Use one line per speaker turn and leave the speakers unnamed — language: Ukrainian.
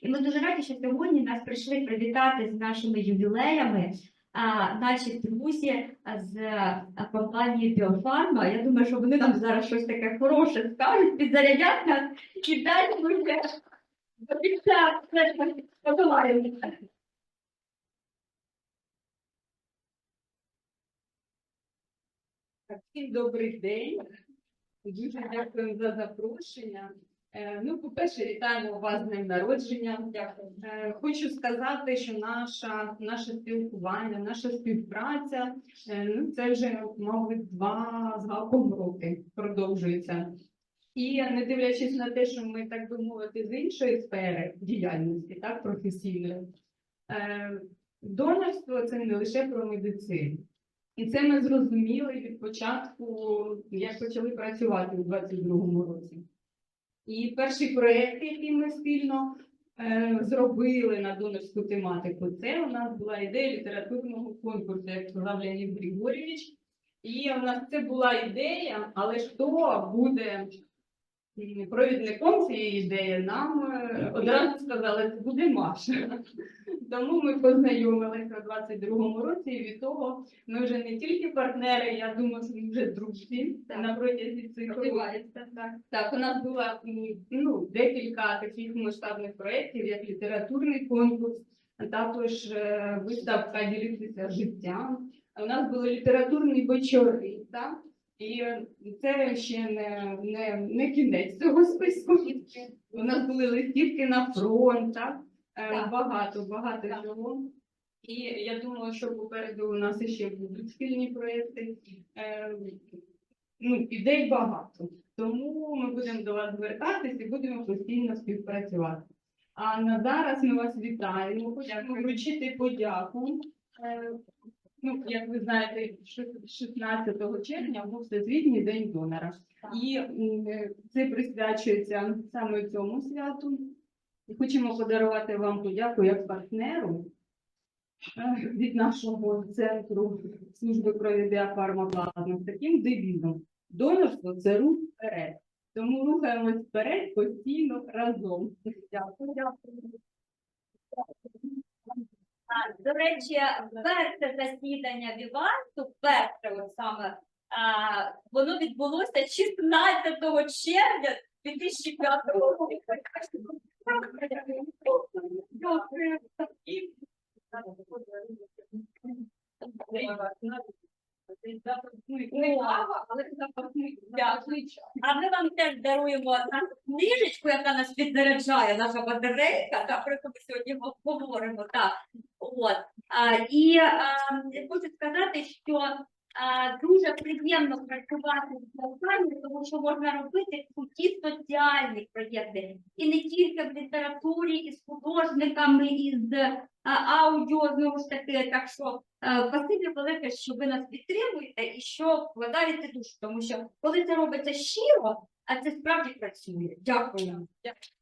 І ми дуже раді, що сьогодні нас прийшли привітати з нашими ювілеями. А, наші друзі з компанії Біофарма. Я думаю, що вони нам зараз щось таке хороше скажуть, підзарядять нас і далі таки подолаємо.
Всім добрий день. Дуже дякую за запрошення. Е, Ну, по-перше, вітаємо вас з днем народження. Дякую. Е, Хочу сказати, що наша, наше спілкування, наша співпраця, е, ну, це вже, мабуть, два з гаком роки продовжується. І не дивлячись на те, що ми, так би мовити, з іншої сфери діяльності, так, професійної, донорство це не лише про медицину. І це ми зрозуміли від початку, як почали працювати у 22-му році. І перший проєкт, який ми спільно е, зробили на донорську тематику, це у нас була ідея літературного конкурсу, як сказав Леонід Григорьович. І у нас це була ідея, але хто буде провідником цієї ідеї, нам е, одразу сказали, це буде Маша. Тому ми познайомилися у 22-му році, і від того ми вже не тільки партнери, я думаю, що ми вже друзі на протязі цих років.
Так.
Так, у нас було ну, декілька таких масштабних проєктів, як літературний конкурс, також е, виставка «Ділитися життям. У нас були літературні вечори, так? і це ще не, не, не кінець цього списку. У нас були листівки на фронт, так? Е,
Так.
багато, багато
Так.
чого. І я думаю, що попереду у нас ще будуть спільні проєкти. Е, ну, ідей багато. Тому ми будемо до вас звертатись і будемо постійно співпрацювати. А на зараз ми вас вітаємо. Хочемо вручити подяку. Е, Ну, як ви знаєте, 16 червня був Всесвітній день донора.
Так.
І це присвячується саме цьому святу. І хочемо подарувати вам подяку як партнеру е, від нашого центру служби крові біофармаплазми з таким девізом. Донорство це рух вперед. Тому рухаємось вперед постійно разом. Дякую.
А, До речі, перше засідання Віванту, перше от саме, воно відбулося 16 червня 2005 року.
Не кава, але.
Дякую. А ми вам теж даруємо книжечку, яка нас підзаряджає, наша батарейка, та про яку ми сьогодні говоримо. Так. От. І хочу сказати, що дуже приємно працювати з компанією, тому що можна робити круті соціальні проєкти. І не тільки в літературі, і з художниками, і з аудіо, знову ж таки. Так що е, спасибі велике, що ви нас підтримуєте і що вкладаєте душу, тому що коли це робиться щиро, а це справді працює. Дякую.
Дякую.